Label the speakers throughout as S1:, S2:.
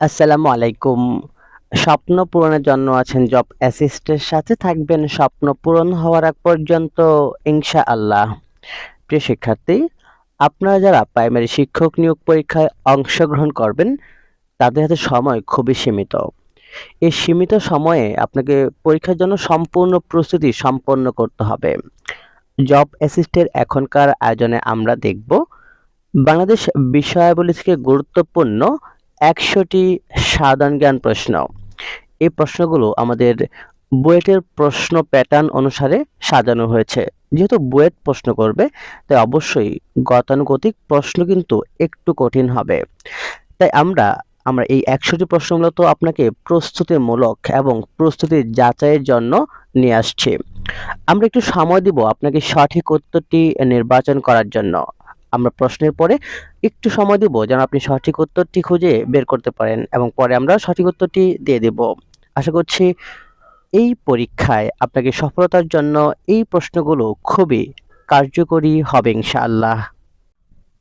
S1: আসসালামু আলাইকুম। স্বপ্ন পূরণের জন্য আছেন জব অ্যাসিস্টের সাথে থাকবেন স্বপ্ন পূরণ হওয়ার আগ পর্যন্ত ইনশা আল্লাহ প্রিয় শিক্ষার্থী, আপনারা যারা প্রাইমারি শিক্ষক নিয়োগ পরীক্ষায় অংশগ্রহণ করবেন, তাদের হাতে সময় খুবই সীমিত। এই সীমিত সময়ে আপনাকে পরীক্ষার জন্য সম্পূর্ণ প্রস্তুতি সম্পন্ন করতে হবে। জব অ্যাসিস্টের এখনকার আয়োজনে আমরা দেখব বাংলাদেশ বিষয়াবলী থেকে গুরুত্বপূর্ণ একশোটি সাধারণ জ্ঞান প্রশ্ন। এই প্রশ্নগুলো আমাদের বুয়েটের প্রশ্ন প্যাটার্ন অনুসারে সাজানো হয়েছে। যেহেতু বুয়েট প্রশ্ন করবে, তাই অবশ্যই গতানুগতিক প্রশ্ন কিন্তু একটু কঠিন হবে। তাই আমরা আমরা এই একশোটি প্রশ্নগুলো তো আপনাকে প্রস্তুতিমূলক এবং প্রস্তুতি যাচাইয়ের জন্য নিয়ে আসছি। আমরা একটু সময় দিব আপনাকে সঠিক উত্তরটি নির্বাচন করার জন্য। আমরা প্রশ্নের পরে একটু সময় দিব যেন আপনি সঠিক উত্তরটি খুঁজে বের করতে পারেন এবং পরে আমরা সঠিক উত্তরটি দিয়ে দেব। আশা করছি এই পরীক্ষায় আপনাকে সফলতার জন্য এই প্রশ্নগুলো খুবই কার্যকরী হবে ইনশাআল্লাহ।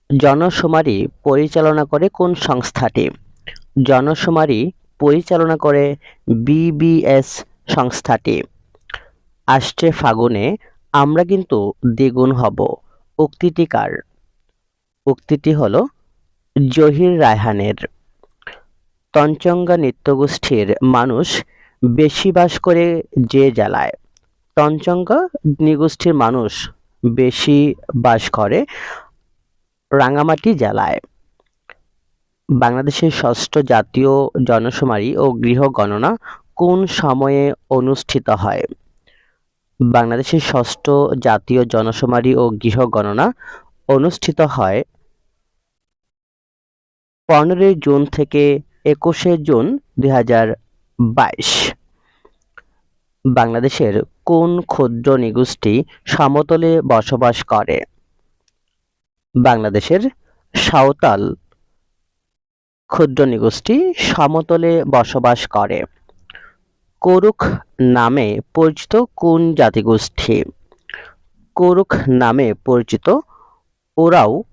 S1: জনশুমারি পরিচালনা করে কোন সংস্থাটি? জনশুমারি পরিচালনা করে বিবিএস সংস্থাটি। আসছে ফাগুনে, আমরা কিন্তু দ্বিগুণ হব। উক্তিটি কার? উক্তিটি হল, জহির রায়হানের। তঞ্চঙ্গা নৃত্যগোষ্ঠীর মানুষ বেশি বাস করে যে জেলায় তঞ্চঙ্গা নৃগোষ্ঠীর মানুষ বেশি বাস করে রাঙামাটি জেলায় বাংলাদেশের ষষ্ঠ জাতীয় জনশুমারি ও গৃহ গণনা কোন সময়ে অনুষ্ঠিত হয়? বাংলাদেশের ষষ্ঠ জাতীয় জনশুমারি ও গৃহ গণনা অনুষ্ঠিত হয় পনেরোই জুন থেকে একুশে জুন দুই হাজার বাইশ। বাংলাদেশের কোন ক্ষুদ্র নিগোষ্ঠী সমতলে বসবাস করে? বাংলাদেশের সাঁওতাল ক্ষুদ্র নিগোষ্ঠী সমতলে বসবাস করে। কোরুক নামে পরিচিত কোন জাতিগোষ্ঠী? কোরুক নামে পরিচিত ওরাও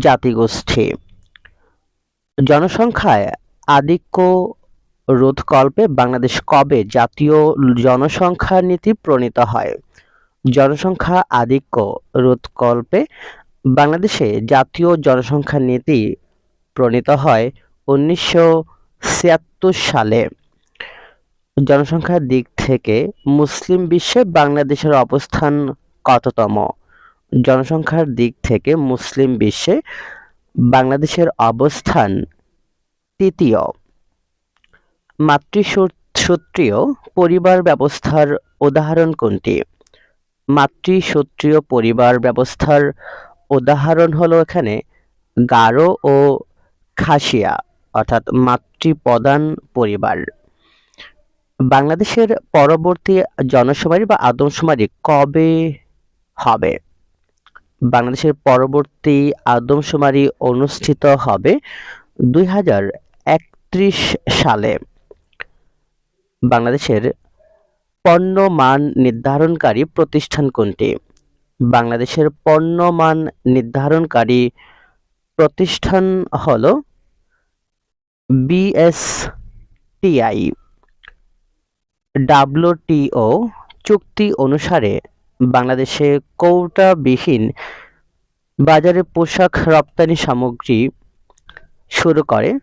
S1: জাতিগোষ্ঠী। জনসংখ্যায় আধিক্য রোধকল্পে বাংলাদেশ কবে জাতীয় জনসংখ্যা নীতি প্রণীত হয়? জনসংখ্যা আধিক্য রোধকল্পে বাংলাদেশে জাতীয় জনসংখ্যা নীতি প্রণীত হয় উনিশশো ছিয়াত্তর সালে। জনসংখ্যার দিক থেকে মুসলিম বিশ্বে বাংলাদেশের অবস্থান কততম? জনসংখ্যার দিক থেকে মুসলিম বিশ্বে বাংলাদেশের অবস্থান তৃতীয়। মাতৃসূত্রীয় পরিবার ব্যবস্থার উদাহরণ কোনটি? মাতৃসূত্রীয় পরিবার ব্যবস্থার উদাহরণ হলো এখানে গারো ও খাসিয়া, অর্থাৎ মাতৃপ্রধান পরিবার। বাংলাদেশের পরবর্তী জনশুমারি বা আদমশুমারি কবে হবে? বাংলাদেশের পরবর্তী আদমশুমারি অনুষ্ঠিত হবে দুই হাজার একত্রিশ সালে। বাংলাদেশের পণ্য মান নির্ধারণকারী প্রতিষ্ঠান কোনটি? বাংলাদেশের পণ্য মান নির্ধারণকারী প্রতিষ্ঠান হল বিএসটিআই ডাব্লিউটিও চুক্তি অনুসারে বাংলাদেশে কৌটাবিহীন বাজারে পোশাক রপ্তানি সামগ্রী শুরু করে।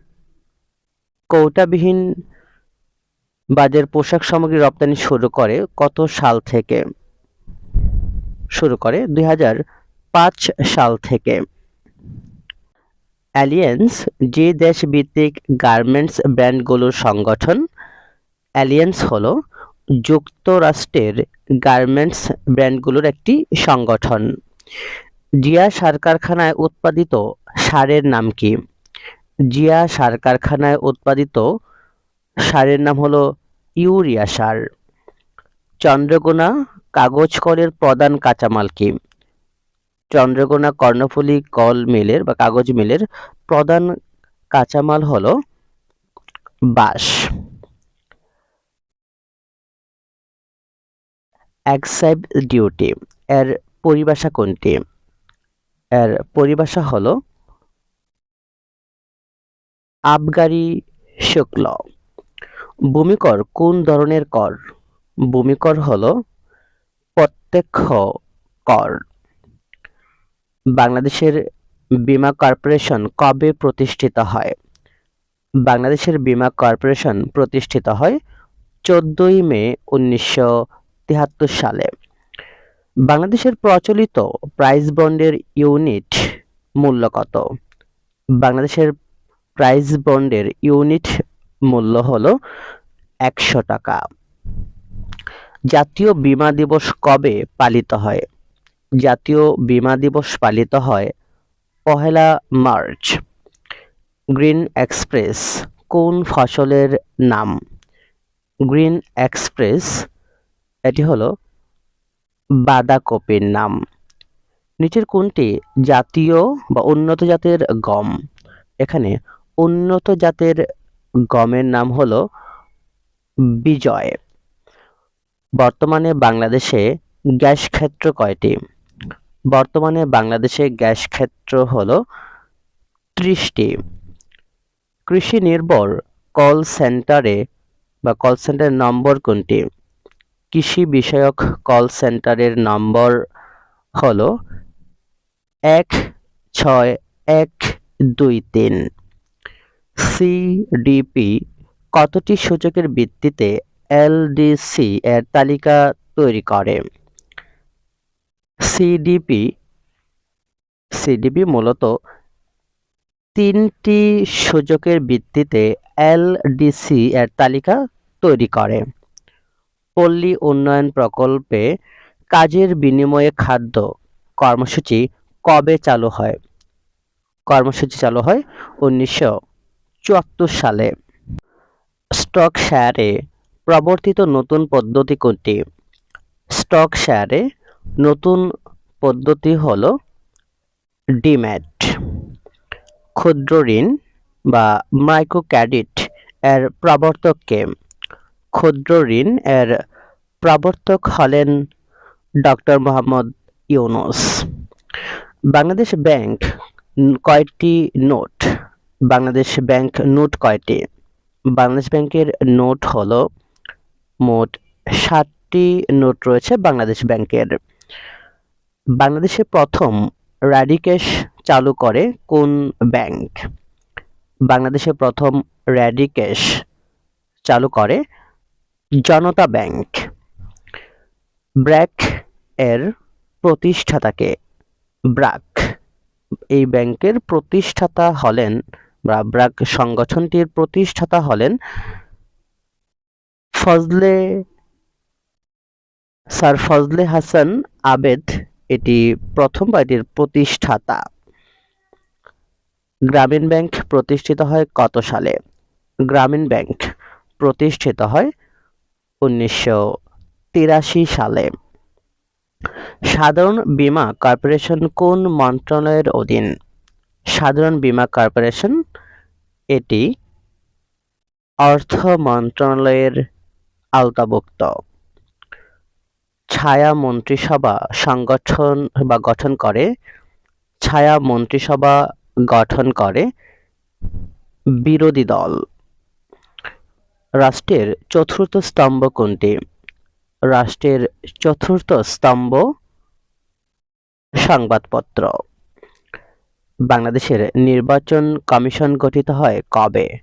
S1: কৌটাবিহীন বাজার পোশাক সামগ্রী রপ্তানি শুরু করে কত সাল থেকে? শুরু করে দুই সাল থেকে। অ্যালিয়েন্স, যে দেশ ভিত্তিক গার্মেন্টস ব্র্যান্ডগুলোর সংগঠন, অ্যালিয়েন্স হলো যুক্তরাষ্ট্রের গার্মেন্টস ব্র্যান্ডগুলোর একটি সংগঠন। জিয়া সার কারখানায় উৎপাদিত সারের নাম কি? জিয়া সার কারখানায় উৎপাদিত সারের নাম হলো ইউরিয়া সার। চন্দ্রকোনা কাগজ কলের প্রধান কাঁচামাল কি? চন্দ্রকোনা কর্ণফুলী কল মিলের বা কাগজ মিলের প্রধান কাঁচামাল হলো বাঁশ। এক্সাইব ডিউটি এর পরিভাষা কোনটি? এর পরিভাষা হলো আবগারি শুক্ল। ভূমিকর কোন ধরনের কর? ভূমিকর হলো প্রত্যক্ষ কর। বাংলাদেশের বিমা কর্পোরেশন কবে প্রতিষ্ঠিত হয়? বাংলাদেশের বিমা কর্পোরেশন প্রতিষ্ঠিত হয় চোদ্দই মে উনিশশো তিয়াত্তর সালে। বাংলাদেশের প্রচলিত প্রাইস বন্ডের ইউনিট মূল্য কত? বাংলাদেশের প্রাইস বন্ডের ইউনিট মূল্য হলো একশো টাকা। জাতীয় বীমা দিবস কবে পালিত হয়? জাতীয় বীমা দিবস পালিত হয় পহেলা মার্চ। গ্রিন এক্সপ্রেস কোন ফসলের নাম? গ্রিন এক্সপ্রেস এটি হলো বাঁধাকপির নাম। নিচের কোনটি জাতীয় বা উন্নত জাতের গম। এখানে উন্নত জাতের গমের নাম হলো বিজয়। বর্তমানে বাংলাদেশে গ্যাস ক্ষেত্র কয়টি? বর্তমানে বাংলাদেশে গ্যাস ক্ষেত্র হলো ত্রিশটি। কৃষি নির্ভর কল সেন্টারে বা কল সেন্টারের নম্বর কোনটি? কৃষি বিষয়ক কল সেন্টারের নম্বর হলো এক ছয় এক দুই তিন। সিডিপি কতটি সূচকের ভিত্তিতে এলডিসি এর তালিকা তৈরি করে? সিডিপি সিডিপি মূলত তিনটি সূচকের ভিত্তিতে এলডিসি এর তালিকা তৈরি করে। পল্লী উন্নয়ন প্রকল্পে কাজের বিনিময়ে খাদ্য কর্মসূচি কবে চালু হয়? কর্মসূচি চালু হয় উনিশশো চুয়াত্তর সালে। স্টক শেয়ারে প্রবর্তিত নতুন পদ্ধতি কোনটি? স্টক শেয়ারে নতুন পদ্ধতি হলো ডিম্যাট। ক্ষুদ্র ঋণ বা মাইক্রো ক্রেডিট এর প্রবর্তক কে ক্ষুদ্র ঋণ এর প্রবর্তক হলেন ডক্টর মোহাম্মদ ইউনুস। বাংলাদেশ ব্যাংক কয়টি নোট? বাংলাদেশ ব্যাংক নোট কয়টি? বাংলাদেশ ব্যাংকের নোট হল মোট ষাটটি নোট রয়েছে বাংলাদেশ ব্যাংকের। বাংলাদেশে প্রথম র্যাডিক্যাশ চালু করে কোন ব্যাংক? বাংলাদেশে প্রথম র্যাডিক্যাশ চালু করে জনতা ব্যাংক। ব্র্যাক এর প্রতিষ্ঠাতাকে ব্রাক এই ব্যাংকের প্রতিষ্ঠাতা হলেন বা ব্রাক সংগঠনটির প্রতিষ্ঠাতা হলেন ফজলে, স্যার ফজলে হাসান আবেদ। এটি প্রথম বা এটির প্রতিষ্ঠাতা। গ্রামীণ ব্যাংক প্রতিষ্ঠিত হয় কত সালে? গ্রামীণ ব্যাংক প্রতিষ্ঠিত হয় উনিশশো তিরাশি সালে। সাধারণ বীমা কর্পোরেশন কোন মন্ত্রণালয়ের অধীন? সাধারণ বীমা কর্পোরেশন, এটি অর্থ মন্ত্রণালয়ের আওতাভুক্ত। ছায়া মন্ত্রিসভা সংগঠন বা গঠন করে, ছায়া মন্ত্রিসভা গঠন করে বিরোধী দল। রাষ্ট্রের চতুর্থ স্তম্ভ কোনটি? রাষ্ট্রের চতুর্থ স্তম্ভ সংবাদপত্র। বাংলাদেশের নির্বাচন কমিশন গঠিত হয় কবে?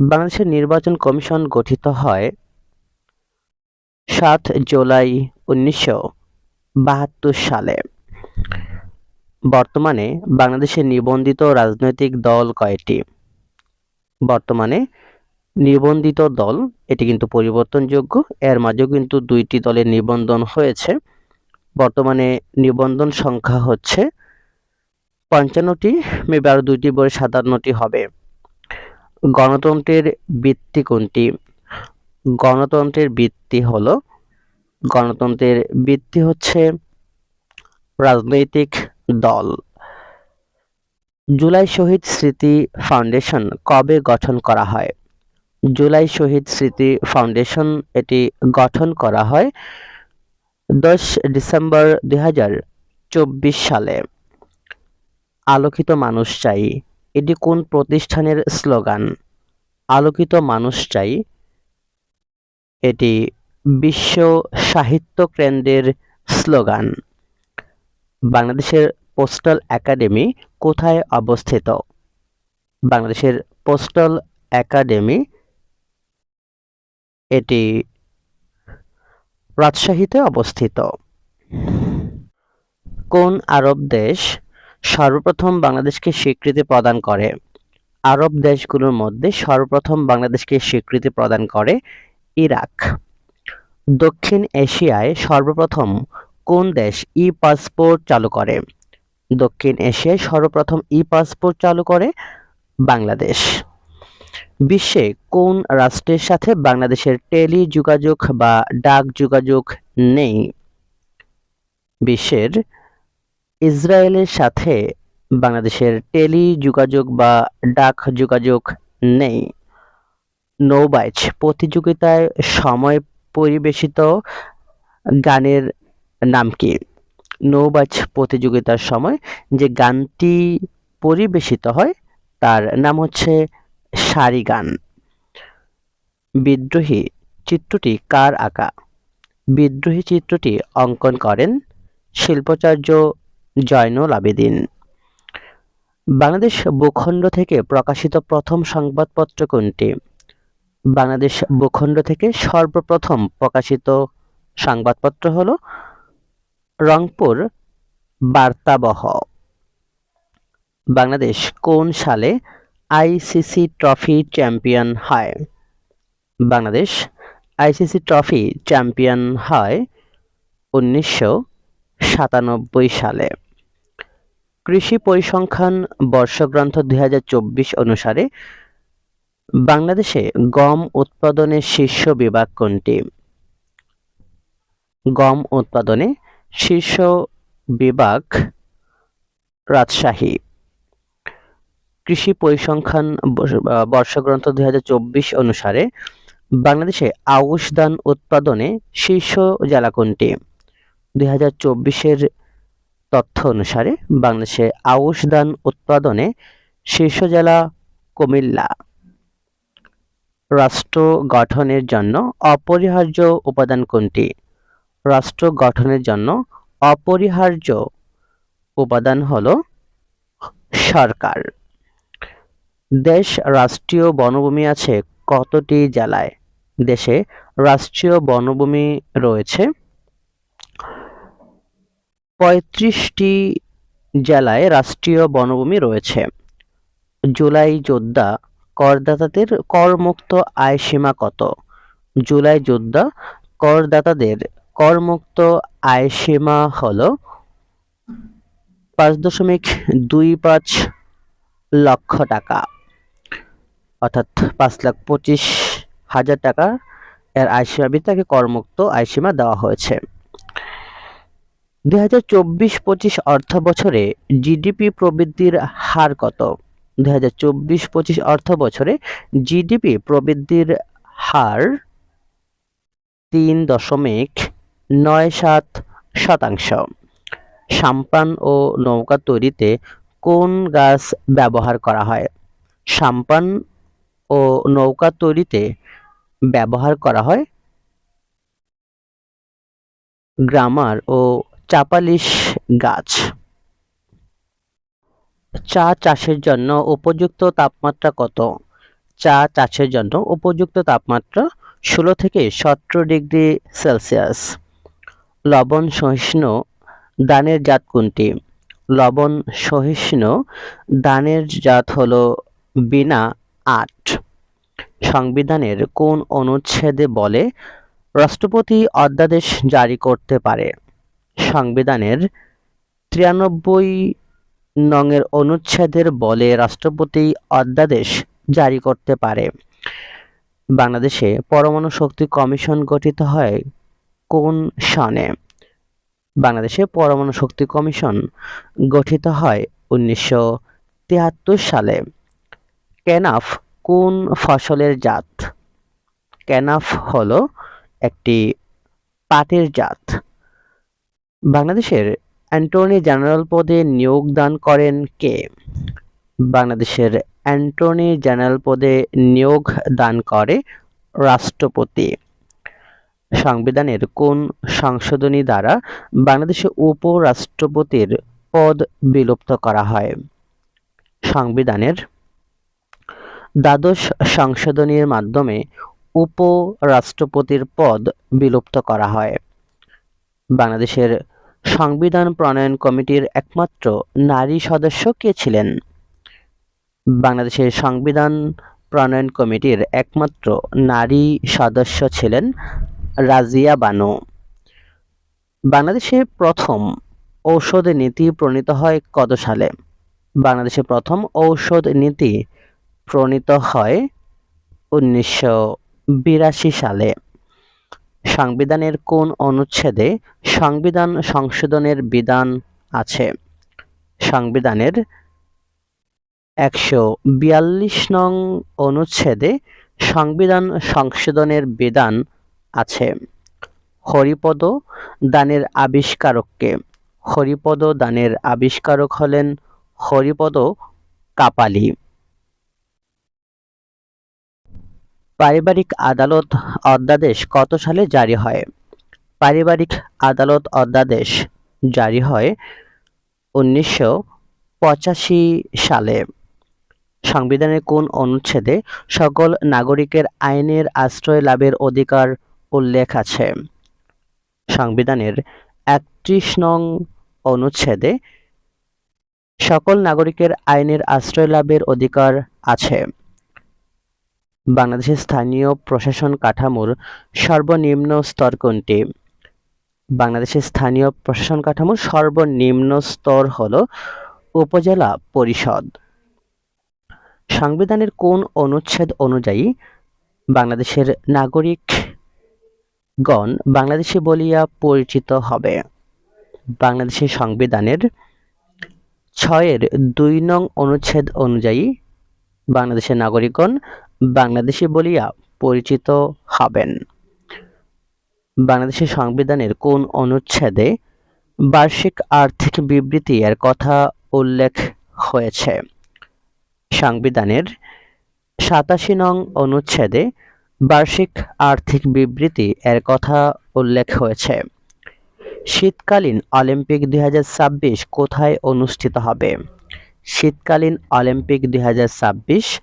S1: বাংলাদেশের নির্বাচন কমিশন গঠিত হয় সাত জুলাই উনিশশো বাহাত্তর সালে। বর্তমানে বাংলাদেশে নিবন্ধিত রাজনৈতিক দল কয়টি? বর্তমানে নিবন্ধিত দল, এটি কিন্তু পরিবর্তনযোগ্য। এর মাঝেও কিন্তু দুইটি দলের নিবন্ধন হয়েছে। বর্তমানে নিবন্ধন সংখ্যা হচ্ছে পঞ্চান্নটি মেবি আরও দুইটি বলে সাতান্নটি হবে। গণতন্ত্রের ভিত্তি কোনটি? গণতন্ত্রের ভিত্তি হলো, গণতন্ত্রের ভিত্তি হচ্ছে রাজনৈতিক দল। জুলাই শহীদ স্মৃতি ফাউন্ডেশন কবে গঠন করা হয়? জুলাই শহীদ স্মৃতি ফাউন্ডেশন এটি গঠন করা হয় দশ ডিসেম্বর দুই হাজার চব্বিশ সালে। আলোকিত মানুষ চাই, এটি কোন প্রতিষ্ঠানের স্লোগান? আলোকিত মানুষ চাই, এটি বিশ্ব সাহিত্য কেন্দ্রের স্লোগান। বাংলাদেশের পোস্টাল একাডেমি কোথায় অবস্থিত? বাংলাদেশের পোস্টাল একাডেমি এটি রাজশাহীতে অবস্থিত। কোন আরব দেশ সর্বপ্রথম বাংলাদেশকে স্বীকৃতি প্রদান করে? আরব দেশগুলোর মধ্যে সর্বপ্রথম বাংলাদেশকে স্বীকৃতি প্রদান করে ইরাক। দক্ষিণ এশিয়ায় সর্বপ্রথম কোন দেশ ই পাসপোর্ট চালু করে? দক্ষিণ এশিয়ায় সর্বপ্রথম ই পাসপোর্ট চালু করে বাংলাদেশ। বিশ্বে কোন রাষ্ট্রের সাথে বাংলাদেশের টেলি যোগাযোগ বা ডাক যোগাযোগ নেই? বিশ্বের ইসরায়েলের সাথে বাংলাদেশের টেলি যোগাযোগ বা ডাক যোগাযোগ নেই। নৌবাইচ প্রতিযোগিতায় সময় পরিবেশিত গানের নাম কি? নৌবাজ প্রতিযোগিতার সময় যে গানটি পরিবেশিত হয়, তার নাম হচ্ছে সারি গান বিদ্রোহী চিত্রটি কার আঁকা? বিদ্রোহী চিত্রটি অঙ্কন করেন শিল্পাচার্য জয়নুল আবেদিন। বাংলাদেশ ভূখণ্ড থেকে প্রকাশিত প্রথম সংবাদপত্র কোনটি? বাংলাদেশ ভূখণ্ড থেকে সর্বপ্রথম প্রকাশিত সংবাদপত্র হল রংপুর বার্তাবহ। বাংলাদেশ কোন সালে আইসিসি ট্রফি চ্যাম্পিয়ন হয়। বাংলাদেশ আইসিসি ট্রফি চ্যাম্পিয়ন হয় উনিশশো সাতানব্বই সালে। কৃষি পরিসংখ্যান বর্ষগ্রন্থ দুই হাজার চব্বিশ অনুসারে বাংলাদেশে গম উৎপাদনের শীর্ষ বিভাগ কোনটি? গম উৎপাদনে শীর্ষ বিভাগ রাজশাহী। কৃষি পরিসংখ্যান বর্ষগ্রন্থ দুই হাজার চব্বিশ অনুসারে বাংলাদেশে আউশ ধান উৎপাদনে শীর্ষ জেলা কোনটি? দুই হাজার চব্বিশের তথ্য অনুসারে বাংলাদেশে আউশ ধান উৎপাদনে শীর্ষ জেলা কুমিল্লা। রাষ্ট্র গঠনের জন্য অপরিহার্য উপাদান কোনটি? রাষ্ট্র গঠনের জন্য অপরিহার্য উপাদান হল সরকার। দেশ রাষ্ট্রীয় বনভূমি আছে কতটি জেলায়? দেশে রাষ্ট্রীয় বনভূমি রয়েছে পঁয়ত্রিশটি জেলায় রাষ্ট্রীয় বনভূমি রয়েছে। জুলাই যোদ্ধা করদাতাদের করমুক্ত আয় সীমা কত? জুলাই যোদ্ধা করদাতাদের করমুক্ত আয় সীমা হল পাঁচ দশমিক দুই পাঁচ লক্ষ টাকা। অর্থাৎ পাঁচ লাখ পঁচিশ হাজার টাকা এর আয়সীমা তাকে করমুক্ত আয়সীমা দেওয়া হয়েছে। দুই হাজার চব্বিশ পঁচিশ অর্থ বছরে জিডিপি প্রবৃদ্ধির হার কত? দুই হাজার চব্বিশ পঁচিশ অর্থ বছরে জিডিপি প্রবৃদ্ধির হার তিন দশমিক নয় সাত শতাংশ। সাম্পান ও নৌকা তৈরিতে কোন গাছ ব্যবহার করা হয়? সাম্পান ও নৌকা তৈরিতে ব্যবহার করা হয়। গ্রামার ও চাপালিশ গাছ। চা চাষের জন্য উপযুক্ত তাপমাত্রা কত? চা চাষের জন্য উপযুক্ত তাপমাত্রা ষোলো থেকে সতেরো ডিগ্রি সেলসিয়াস। লবণ সহিষ্ণু দানের জাত কোনটি? লবণ সহিষ্ণু দানের জাত হল বিনা আট। সংবিধানের কোন অনুচ্ছেদে বলে রাষ্ট্রপতি অধ্যাদেশ জারি করতে পারে? সংবিধানের তিরানব্বই নংয়ের অনুচ্ছেদের বলে রাষ্ট্রপতি অধ্যাদেশ জারি করতে পারে। বাংলাদেশে পরমাণু শক্তি কমিশন গঠিত হয় কোন সনে? বাংলাদেশে পরমাণু শক্তি কমিশন গঠিত হয় উনিশশো সালে। ক্যানাফ কোন ফসলের জাত? ক্যানাফ হলো একটি পাটের জাত। বাংলাদেশের অ্যান্টর্নি জেনারেল পদে নিয়োগদান করেন কে? বাংলাদেশের অ্যাটর্নি জেনারেল পদে নিয়োগ দান করে রাষ্ট্রপতি। সংবিধানের কোন সংশোধনী দ্বারা বাংলাদেশে উপরাষ্ট্রপতির পদ বিলুপ্ত করা হয়? সংবিধানের দ্বাদশ সংশোধনীর মাধ্যমে উপরাষ্ট্রপতির পদ বিলুপ্ত করা হয়। বাংলাদেশের সংবিধান প্রণয়ন কমিটির একমাত্র নারী সদস্য কে ছিলেন? বাংলাদেশের সংবিধান প্রণয়ন কমিটির একমাত্র নারী সদস্য ছিলেন রাজিয়া বানু। বাংলাদেশে প্রথম ঔষধ নীতি প্রণীত হয় কত সালে? বাংলাদেশে প্রথম ঔষধ নীতি প্রণীত হয় উনিশশো বিরাশি সালে। সংবিধানের কোন অনুচ্ছেদে সংবিধান সংশোধনের বিধান আছে? সংবিধানের একশো বিয়াল্লিশ নং অনুচ্ছেদে সংবিধান সংশোধনের বিধান আছে। হরিপদ দানের আবিষ্কারককে। হরিপদ দানের আবিষ্কারক হলেন হরিপদ কাপালি। পারিবারিক আদালত অধ্যাদেশ কত সালে জারি হয়? পারিবারিক আদালত অধ্যাদেশ জারি হয় উনিশশো পঁচাশি সালে। সংবিধানের কোন অনুচ্ছেদে সকল নাগরিকের আইনের আশ্রয় লাভের অধিকার উল্লেখ আছে? সংবিধানের একত্রিশ নং অনুচ্ছেদে সকল নাগরিকের আইনের আশ্রয় লাভের অধিকার আছে। বাংলাদেশের স্থানীয় প্রশাসন কাঠামোর সর্বনিম্ন স্তর কোনটি? বাংলাদেশের স্থানীয় প্রশাসন কাঠামোর সর্বনিম্ন স্তর হল উপজেলা পরিষদ। সংবিধানের কোন অনুচ্ছেদ অনুযায়ী বাংলাদেশের নাগরিকগণ বাংলাদেশি বলিয়া পরিচিত হবে? বাংলাদেশের সংবিধানের ছয়ের দুই নং অনুচ্ছেদ অনুযায়ী বাংলাদেশের নাগরিকগণ বাংলাদেশি বলিয়া পরিচিত হবেন। বাংলাদেশের সংবিধানের কোন অনুচ্ছেদে বার্ষিক আর্থিক বিবৃতি এর কথা উল্লেখ হয়েছে? সংবিধানের সাতাশি নং অনুচ্ছেদে বার্ষিক আর্থিক বিবৃতি এর কথা উল্লেখ হয়েছে। শীতকালীন অলিম্পিক দুই হাজার ছাব্বিশ কোথায় অনুষ্ঠিত হবে? শীতকালীন অলিম্পিক দুই হাজার ছাব্বিশ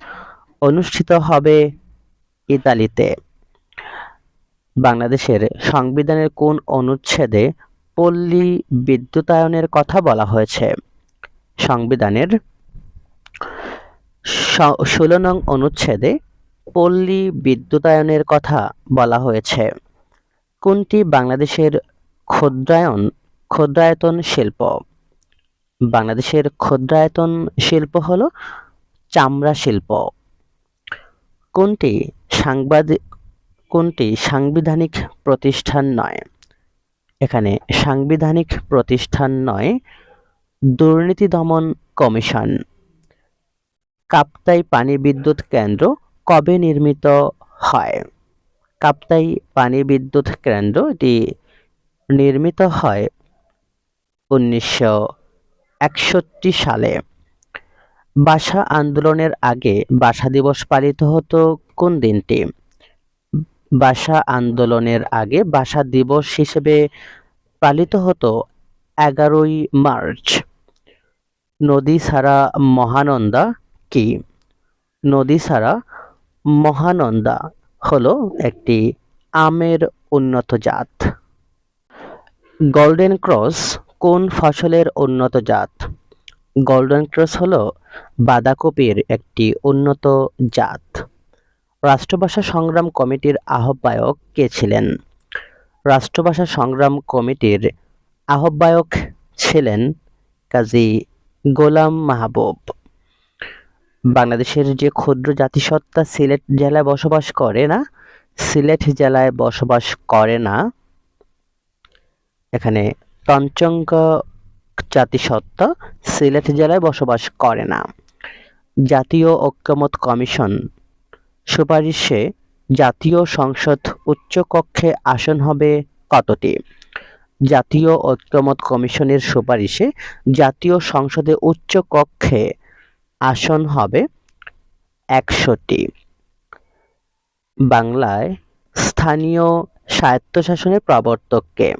S1: অনুষ্ঠিত হবে ইতালিতে। বাংলাদেশের সংবিধানের কোন অনুচ্ছেদে পল্লী বিদ্যুতায়নের কথা বলা হয়েছে? সংবিধানের ষোলো নং অনুচ্ছেদে পল্লী বিদ্যুতায়নের কথা বলা হয়েছে। কোনটি বাংলাদেশের ক্ষুদ্রায়ন, ক্ষুদ্রায়তন শিল্প? বাংলাদেশের ক্ষুদ্রায়তন শিল্প হল চামড়া শিল্প। কোনটি সাংবাদিক কোনটি সাংবিধানিক প্রতিষ্ঠান নয়? এখানে সাংবিধানিক প্রতিষ্ঠান নয়, দুর্নীতি দমন কমিশন। কাপ্তাই পানি বিদ্যুৎ কেন্দ্র কবে নির্মিত হয়? কাপ্তাই পানি বিদ্যুৎ কেন্দ্র এটি নির্মিত হয় উনিশশো একষট্টি সালে। ভাষা আন্দোলনের আগে ভাষা দিবস পালিত হতো কোন দিনটি? ভাষা আন্দোলনের আগে ভাষা দিবস হিসেবে পালিত হতো এগারোই মার্চ। নদী ছাড়া মহানন্দা কি? নদী ছাড়া মহানন্দা হলো একটি আমের উন্নত জাত। গোল্ডেন ক্রস কোন ফসলের উন্নত জাত? গোল্ডেন ক্রস হলো বাঁধাকপির একটি উন্নত জাত। রাষ্ট্রভাষা সংগ্রাম কমিটির আহ্বায়ক কে ছিলেন? রাষ্ট্রভাষা সংগ্রাম কমিটির আহ্বায়ক ছিলেন কাজী গোলাম মাহবুব। বাংলাদেশের যে ক্ষুদ্র জাতিসত্তা সিলেট জেলায় বসবাস করে না, সিলেট জেলায় বসবাস করে না। এখানে তঞ্চঙ্গ জাতিসত্তা সিলেট জেলায় বসবাস করে না। জাতীয় ঐক্যমত কমিশন সুপারিশে জাতীয় সংসদ উচ্চকক্ষে আসন হবে কতটি? জাতীয় ঐক্যমত কমিশনের সুপারিশে জাতীয় সংসদে উচ্চ কক্ষে আসন হবে একশোটি। বাংলায় স্থানীয় স্বায়ত্তশাসনের প্রবর্তককে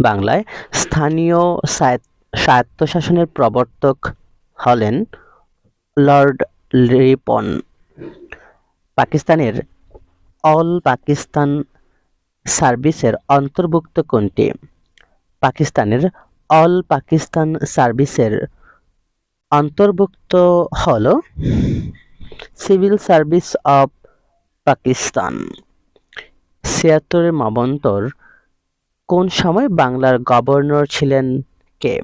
S1: বাংলায় স্থানীয় স্বায়ত- স্বায়ত্তশাসনের প্রবর্তক হলেন লর্ড রিপন। পাকিস্তানের অল পাকিস্তান সার্ভিসের অন্তর্ভুক্ত কোনটি? পাকিস্তানের অল পাকিস্তান সার্ভিসের অন্তর্ভুক্ত হল সিভিল সার্ভিস অফ পাকিস্তান। ছিয়াত্তরের মবন্তর কোন সময় বাংলার গভর্নর ছিলেন কে?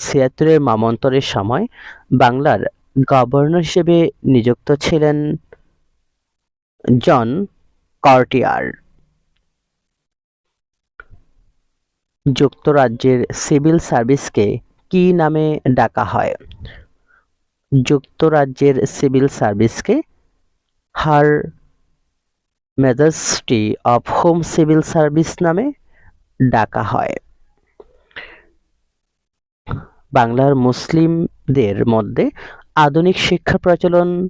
S1: ছিয়াত্তরের মমন্তরের সময় বাংলার গভর্নর হিসেবে নিযুক্ত ছিলেন জন কর্টিয়ার। যুক্তরাজ্যের সিভিল সার্ভিসকে কী নামে ডাকা হয়? যুক্তরাজ্যের civil সার্ভিসকে her majesty of home civil service নামে ডাকা হয়। বাংলার মুসলিমদের মধ্যে আধুনিক শিক্ষা প্রচলন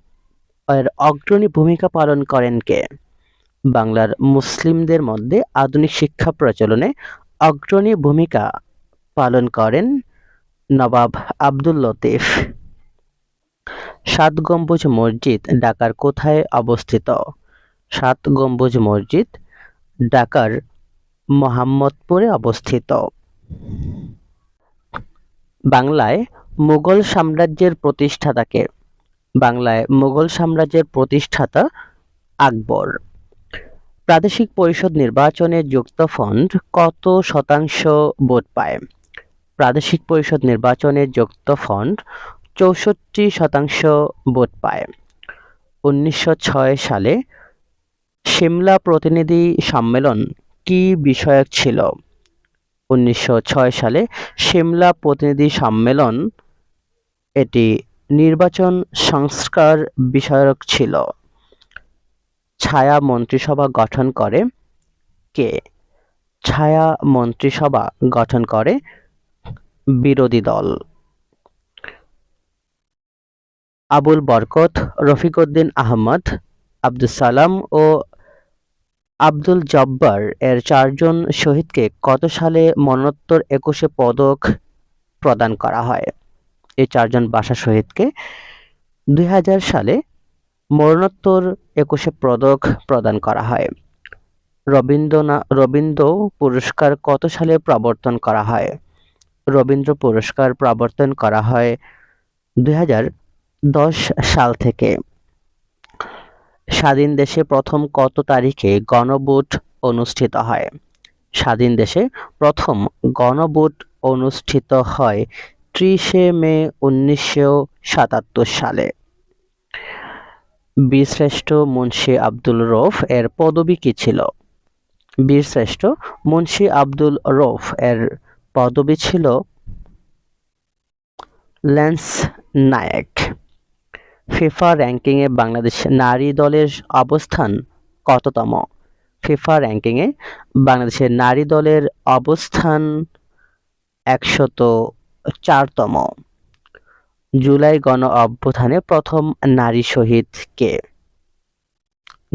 S1: এর অগ্রণী ভূমিকা পালন করেন কে? বাংলার মুসলিমদের মধ্যে আধুনিক শিক্ষা প্রচলনে অগ্রণী ভূমিকা পালন করেন নবাব আব্দুল লতিফ। সাত গম্বুজ মসজিদ ঢাকার কোথায় অবস্থিত? সাত গম্বুজ মসজিদ ঢাকার মোহাম্মদপুরে অবস্থিত। বাংলায় মুঘল সাম্রাজ্যের প্রতিষ্ঠাতাকে। বাংলায় মুঘল সাম্রাজ্যের প্রতিষ্ঠাতা আকবর। প্রাদেশিক পরিষদ নির্বাচনে যুক্ত ফন্ড কত শতাংশ ভোট পায়? প্রাদেশিক পরিষদ নির্বাচনে যুক্ত ফন্ড চৌষট্টি শতাংশ ভোট পায়। উনিশশো ছয় সালে সিমলা প্রতিনিধি সম্মেলন কী বিষয়ক ছিল? উনিশশো ছয় সালে সিমলা প্রতিনিধি সম্মেলন, এটি নির্বাচন সংস্কার বিষয়ক ছিল। ছায়া মন্ত্রিসভা গঠন করে কে? ছায়া মন্ত্রিসভা গঠন করে বিরোধী দল। আবুল বরকত রফিকউদ্দিন আহমদ আব্দুল সালাম ও আব্দুল জব্বার এর চারজন শহীদকে কত সালে মরণোত্তর একুশে পদক প্রদান করা হয়? এই চারজন বাসা শহীদকে দুই হাজার সালে মরণোত্তর একুশে পদক প্রদান করা হয়। রবীন্দ্রনাথ রবীন্দ্র পুরস্কার কত সালে প্রবর্তন করা হয়? রবীন্দ্র পুরস্কার প্রবর্তন করা হয় দুই সাল থেকে। স্বাধীন দেশে প্রথম কত তারিখে গণভোট অনুষ্ঠিত হয়? স্বাধীন দেশে প্রথম গণভোট অনুষ্ঠিত হয় ত্রিশে মে উনিশশো সাতাত্তর সালে। বীরশ্রেষ্ঠ মুন্সি আব্দুল রৌফ এর পদবি কী ছিল? বীরশ্রেষ্ঠ মুন্সি আব্দুল রৌফ এর পদবি ছিল ল্যান্স নায়েক। ফিফা র্যাঙ্কিংয়ে বাংলাদেশ নারী দলের অবস্থান কততম? ফিফা র্যাঙ্কিংয়ে বাংলাদেশের নারী দলের অবস্থান একশত চারতম। জুলাই গণ অভ্যুত্থানে প্রথম নারী শহীদ কে?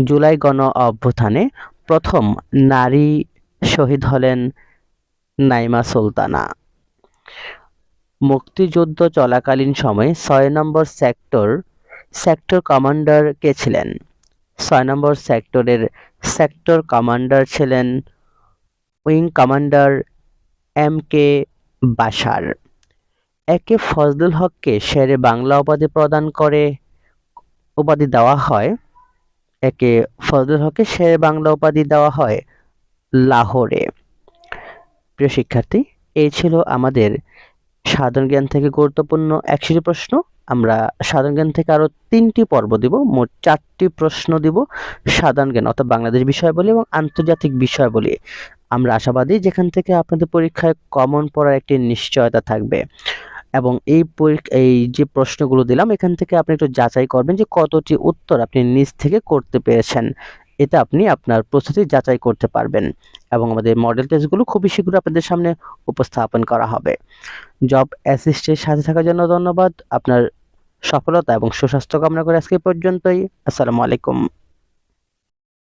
S1: জুলাই গণ অভ্যুত্থানে প্রথম নারী শহীদ হলেন নাইমা সুলতানা। মুক্তিযুদ্ধ চলাকালীন সময়ে ছয় নম্বর সেক্টর সেক্টর কমান্ডার কে ছিলেন? ছয় নম্বর সেক্টরের সেক্টর কমান্ডার ছিলেন wing commander M K Bashar A K Fazlul হককে শেরে বাংলা উপাধি প্রদান করে, উপাধি দেওয়া হয়। একে ফজলুল হককে শেরে বাংলা উপাধি দেওয়া হয় লাহোরে। প্রিয় শিক্ষার্থী, এই ছিল আমাদের সাধারণ জ্ঞান থেকে গুরুত্বপূর্ণ একশোটি প্রশ্ন। আমরা সাধারণ জ্ঞান থেকে আরও তিনটি পর্ব দিব, মোট চারটি প্রশ্ন দিব সাধারণ জ্ঞান, অর্থাৎ বাংলাদেশ বিষয়াবলী এবং আন্তর্জাতিক বিষয়াবলী আমরা আশাবাদী যেখান থেকে আপনাদের পরীক্ষায় কমন পড়ার একটি নিশ্চয়তা থাকবে। এবং এই পরীক্ষা, এই যে প্রশ্নগুলো দিলাম, এখান থেকে আপনি একটু যাচাই করবেন যে কতটি উত্তর আপনি নিজ থেকে করতে পেরেছেন। এটা আপনি আপনার প্রস্তুতি যাচাই করতে পারবেন এবং আমাদের মডেল টেস্টগুলো খুবই শীঘ্র আপনাদের সামনে উপস্থাপন করা হবে। জব অ্যাসিস্টের সাথে থাকার জন্য ধন্যবাদ। আপনার সফলতা এবং সুস্বাস্থ্য কামনা করে আজকে পর্যন্তই। আসসালামু আলাইকুম।